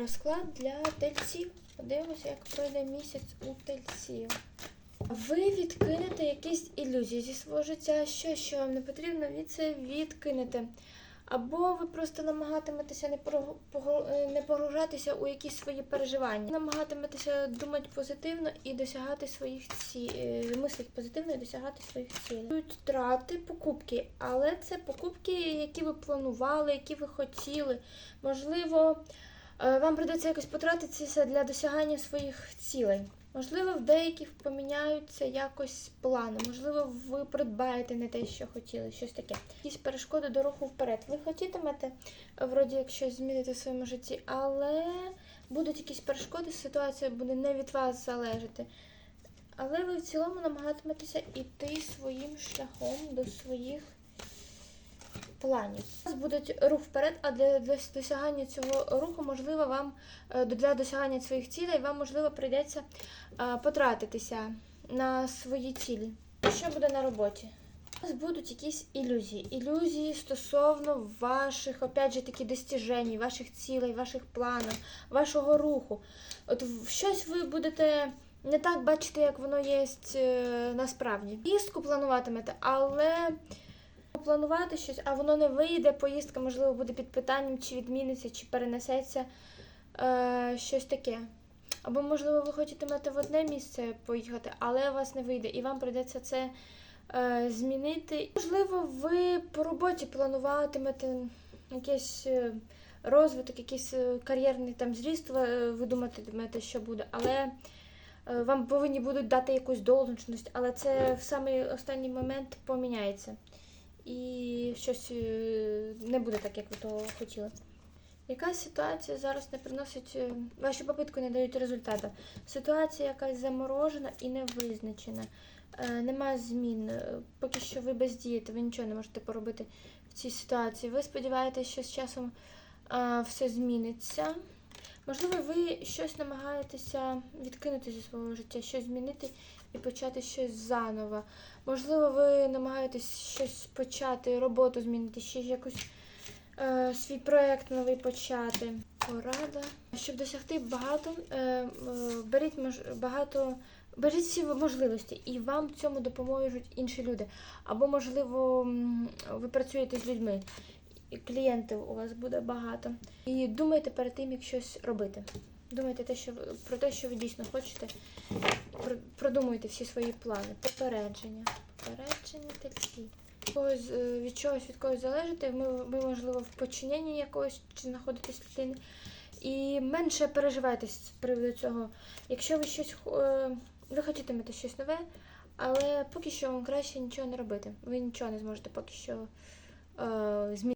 Розклад для тельців. Подивимося, як пройде місяць у тельців. Ви відкинете якісь ілюзії зі свого життя, що, що вам не потрібно, ви це відкинете. Або ви просто намагатиметеся не, е, погружатися у якісь свої переживання. Намагатиметеся думати позитивно і досягати своїх цілей, мислити позитивно і досягати своїх цілей. Будуть втрати, покупки, але це покупки, які ви планували, які ви хотіли. Можливо, вам прийдеться якось потратитися для досягання своїх цілей. Можливо, в деяких поміняються якось плани. Можливо, ви придбаєте не те, що хотіли, щось таке. Якісь перешкоди до руху вперед. Ви хотітимете, е, вроді як щось змінити в своєму житті, але будуть якісь перешкоди, ситуація буде не від вас залежати. Але ви в цілому намагатиметеся йти своїм шляхом до своїх планів. У вас буде рух вперед, а для, досягання цього руху, можливо, вам е, для досягання своїх цілей вам можливо прийдеться е, потратитися на свої цілі. Що буде на роботі? У вас будуть якісь ілюзії. Ілюзії стосовно ваших, опять же таки, достіжень, ваших цілей, ваших планів, вашого руху. От щось ви будете не так бачити, як воно є е, насправді. Поїздку плануватимете, але планувати щось, а воно не вийде. Поїздка, можливо, буде під питанням, чи відміниться, чи перенесеться е, щось таке. Або, можливо, ви хочете в одне місце поїхати, але у вас не вийде, і вам прийдеться це е, змінити. Можливо, ви по роботі плануватимете якийсь е, розвиток, якийсь е, кар'єрний там зріст, ви, ви думатимете, що буде, але е, вам повинні будуть дати якусь должність, але це в самий останній момент поміняється. І щось е, не буде так, як ви того хотіли. Якась ситуація зараз не приносить, е, ваші попитки не дають результату. Ситуація якась заморожена і не визначена. Е, Нема змін. Поки що ви бездієте, ви нічого не можете поробити в цій ситуації. Ви сподіваєтеся, що з часом е, все зміниться. Можливо, ви щось намагаєтеся відкинути зі свого життя, щось змінити і почати щось заново. Можливо, ви намагаєтесь щось почати, роботу змінити, ще якусь е, свій проєкт новий почати. Порада. Щоб досягти багато, е, е, беріть мож, багато. Беріть всі можливості, і вам в цьому допоможуть інші люди. Або, можливо, ви працюєте з людьми, клієнтів у вас буде багато. І думайте перед тим, як щось робити. Думайте те, що про те, що ви дійсно хочете. Продумуйте всі свої плани. Попередження. Попередження такі. Когось, е, від чогось від когось залежите, ви, ви, можливо, в подчиненні якогось чи знаходитесь людини. І менше переживайте з приводу цього. Якщо ви щось е, ви хотітимете щось нове, але поки що вам краще нічого не робити. Ви нічого не зможете поки що е, змінити.